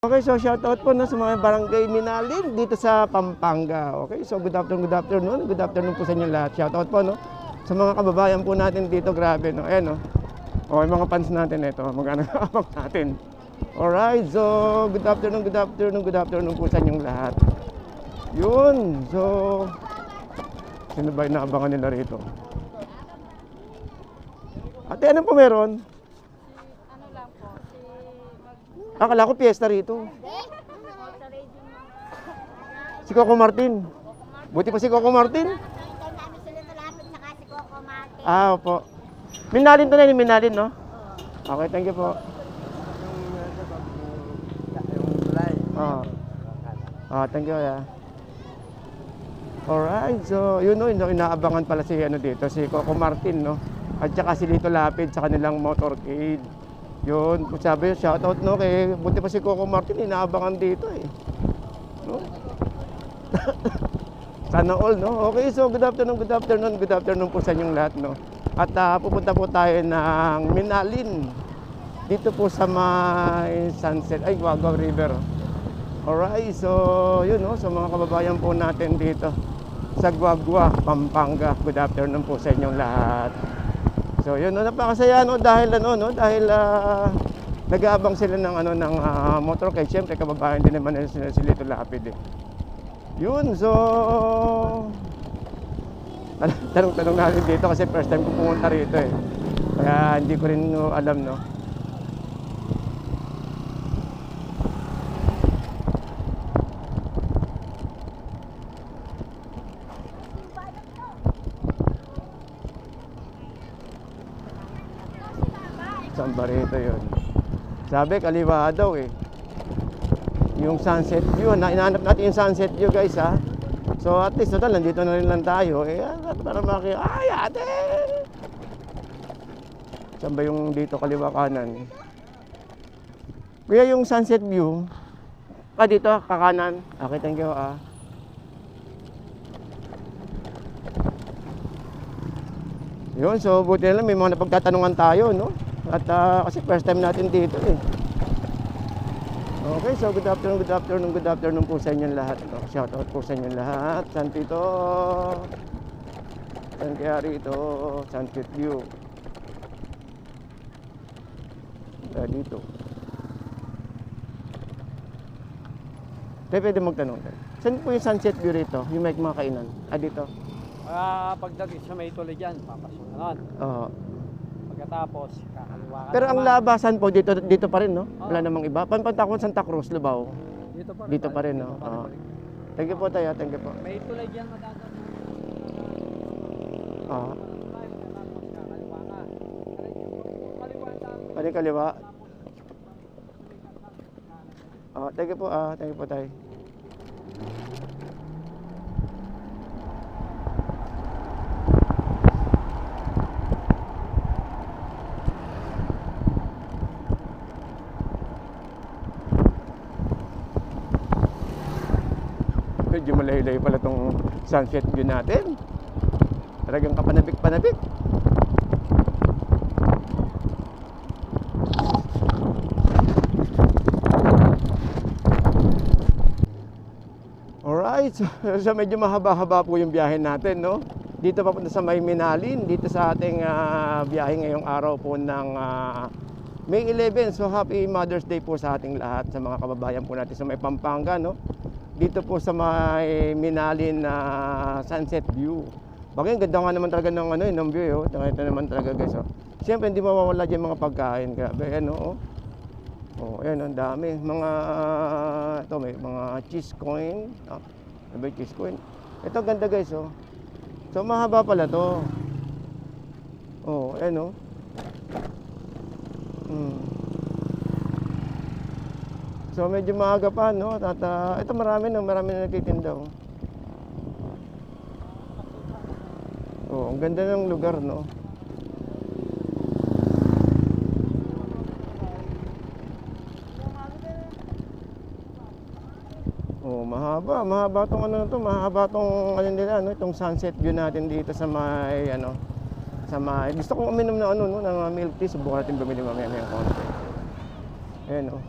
Okay, so shout out po no, sa mga barangay Minalin dito sa Pampanga. Okay, so good afternoon, good afternoon. Good afternoon po sa inyo lahat. Shout out po no, sa mga kababayan po natin dito. Grabe no. Ayan no. Okay, mga fans natin ito. Magkano natin. Alright, so good afternoon, good afternoon, good afternoon po sa inyong lahat. Yun, so sino ba yung naabangan nila rito? Ate, ano po meron? Ano lang po, si mag Akala ko piyesta rito. Si Coco Martin. Buti pa si Coco Martin. Ah, opo. Minalin to na ni Minalin, no? Okay, thank you po. Ah. Ah, thank you, ya. Alright, so yun no, ina- inaabangan pala si ano dito, si Coco Martin, no? At saka si Lito Lapid sa kanilang motorcade. Yun, sabi, shoutout no, kay buti pa si Coco Martin, inaabangan dito eh. No? Sana all, no? Okay, so good afternoon, good afternoon, good afternoon po sa inyong lahat, no? At ah, pupunta po tayo ng Minalin. Dito po sa may sunset, ay, Wagaw River. Alright, so yun, no? So mga kababayan po natin dito sa Guagua, Pampanga. Good afternoon po sa inyong lahat. So yun, no? Napakasaya, no? Dahil ano, no? Dahil ah, nag-aabang sila ng ano ng ah, motorcade. Siyempre, kababayan din naman sila si Lito Lapid eh. Yun, so... Tanong-tanong natin dito kasi first time ko pumunta rito eh. Kaya hindi ko rin no, alam, no? Saan ba rito yun? Sabi, kaliwa daw eh. Yung sunset view, na inaanap natin yung sunset view guys ha. So at least total, nandito na rin lang tayo. Eh, at para maki... Ay, ate! Saan ba yung dito kaliwa kanan? Kuya, yung sunset view, ah, dito, kakanan. Okay, thank you ah. Yun, so buti na lang may mga napagtatanungan tayo, no? At ah, kasi first time natin dito eh. Okay, so good afternoon, good afternoon, good afternoon po sa inyong lahat. No? Shout out po sa inyong lahat. San Tito, San kaya rito, Sunset View. Ah, dito. Tayo pwede magtanong tayo. Saan po yung sunset view rito? Yung may mga kainan? Ah, dito? Ah, pagdating sa may tuloy dyan, papasok na nun. Oo. Pagkatapos, kakaliwa ka Pero na ang naman. labasan po dito dito pa rin, no? Wala Oo. namang iba. Panpantakot Santa Cruz, Lubao. Dito pa rin. Dito pa rin, Dito no? pa rin Oo. balik. Thank you po tayo, thank you po. May tulay dyan madadaan. Oo. Pagkatapos, kakaliwa ka. Kaliwa? Oh, thank you po, ah, thank you po tayo. Medyo malayo-layo pala tong sunset view natin. Talagang kapanabik-panabik. Alright, so, so medyo mahaba-haba po yung biyahe natin, no? Dito papunta sa May Minalin, dito sa ating ah, biyahe ngayong araw po ng ah, May 11. So happy Mother's Day po sa ating lahat, sa mga kababayan po natin sa May Pampanga, no? Dito po sa May Minalin na sunset view. Bakit ganda nga naman talaga ng ano, eh, ng view, eh, oh. Ito naman talaga guys, oh. Siyempre hindi mawawala diyan mga pagkain, grabe, ano, oh. Oh, ayan, ang dami. Mga, ito, may mga cheese coin. Ah, ano ba yung cheese coin? Ito, ganda guys, oh. So, mahaba pala to. Oh, ayan, oh. Hmm. So, medyo maaga pa, no? At, ah, ito, marami na, marami na nagtitinda, oh. Oh, ang ganda ng lugar, no? Oh, mahaba, mahaba tong ano to, mahaba tong ano nila, ano, itong sunset view natin dito sa may ano, sa may gusto kong uminom ng ano no, ng uh, milk tea, subukan natin bumili mamaya ng konti. Ayan oh.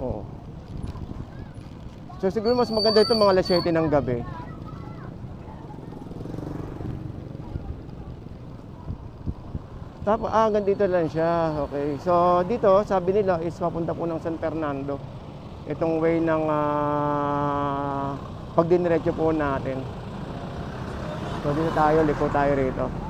Oh. So siguro mas maganda ito mga alas 7 ng gabi. Tapos, ah, hanggang dito lang siya. Okay. So, dito, sabi nila, is papunta po ng San Fernando. Itong way ng ah, pag diniretso po natin. So, dito tayo, liko tayo rito.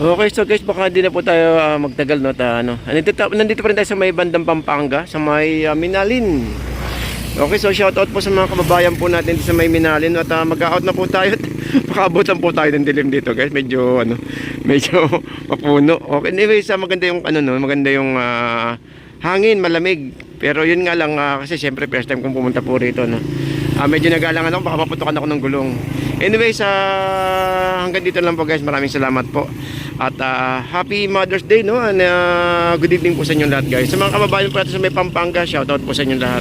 Okay, so guys, baka hindi na po tayo ah, magtagal no ta ano. Nandito, nandito pa rin tayo sa may bandang Pampanga, sa may ah, Minalin. Okay, so shout out po sa mga kababayan po natin sa may Minalin at ah, mag-out na po tayo. Makaabutan po tayo ng dilim dito, guys. Medyo ano, medyo mapuno. Okay, anyways, ah, maganda yung ano no, maganda yung ah, hangin, malamig. Pero yun nga lang ah, kasi syempre first time kong pumunta po rito no. Ah, medyo nagalangan ako, baka maputokan ako ng gulong. Anyways, ah, hanggang dito lang po guys. Maraming salamat po. At ah, happy Mother's Day no. And ah, good evening po sa inyo lahat guys. Sa mga kababayan po natin sa may Pampanga, shoutout po sa inyo lahat.